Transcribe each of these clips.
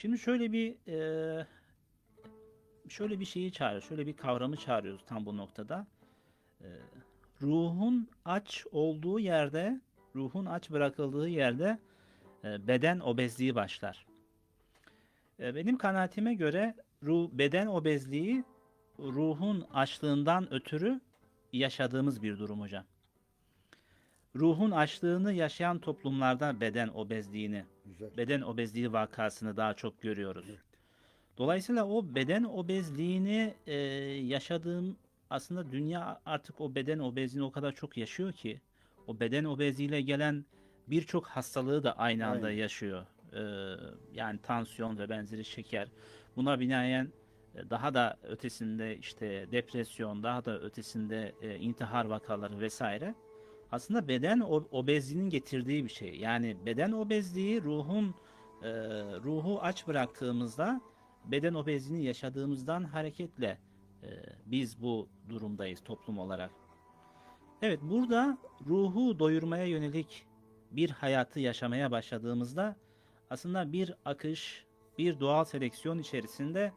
Şimdi şöyle bir e, şöyle bir şeyi çağırıyor, şöyle bir kavramı çağırıyoruz tam bu noktada. E, ruhun aç olduğu yerde, ruhun aç bırakıldığı yerde e, beden obezliği başlar. E, benim kanaatime göre ruh, beden obezliği ruhun açlığından ötürü yaşadığımız bir durum hocam. Ruhun açlığını yaşayan toplumlarda beden obezliğini, Güzel. beden obezliği vakasını daha çok görüyoruz. Evet. Dolayısıyla o beden obezliğini e, yaşadığım aslında dünya artık o beden obezliğini o kadar çok yaşıyor ki o beden obezliğiyle gelen birçok hastalığı da aynı anda Aynen. yaşıyor. E, yani tansiyon ve benzeri şeker. Buna binaen e, daha da ötesinde işte depresyon, daha da ötesinde e, intihar vakaları vesaire. Aslında beden obezliğinin getirdiği bir şey. Yani beden obezliği ruhun e, ruhu aç bıraktığımızda beden obezliğini yaşadığımızdan hareketle e, biz bu durumdayız toplum olarak. Evet burada ruhu doyurmaya yönelik bir hayatı yaşamaya başladığımızda aslında bir akış, bir doğal seleksiyon içerisinde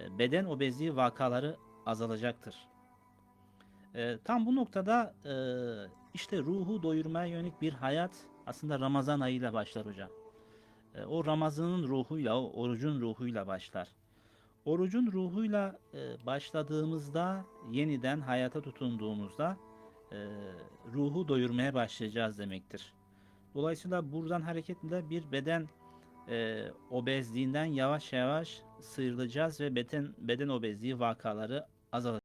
e, beden obezliği vakaları azalacaktır. E, tam bu noktada e, işte ruhu doyurmaya yönelik bir hayat aslında Ramazan ayıyla başlar hocam. E, o Ramazan'ın ruhuyla, o orucun ruhuyla başlar. Orucun ruhuyla e, başladığımızda, yeniden hayata tutunduğumuzda e, ruhu doyurmaya başlayacağız demektir. Dolayısıyla buradan hareketle bir beden e, obezliğinden yavaş yavaş sıyrılacağız ve beden beden obezliği vakaları azalacak.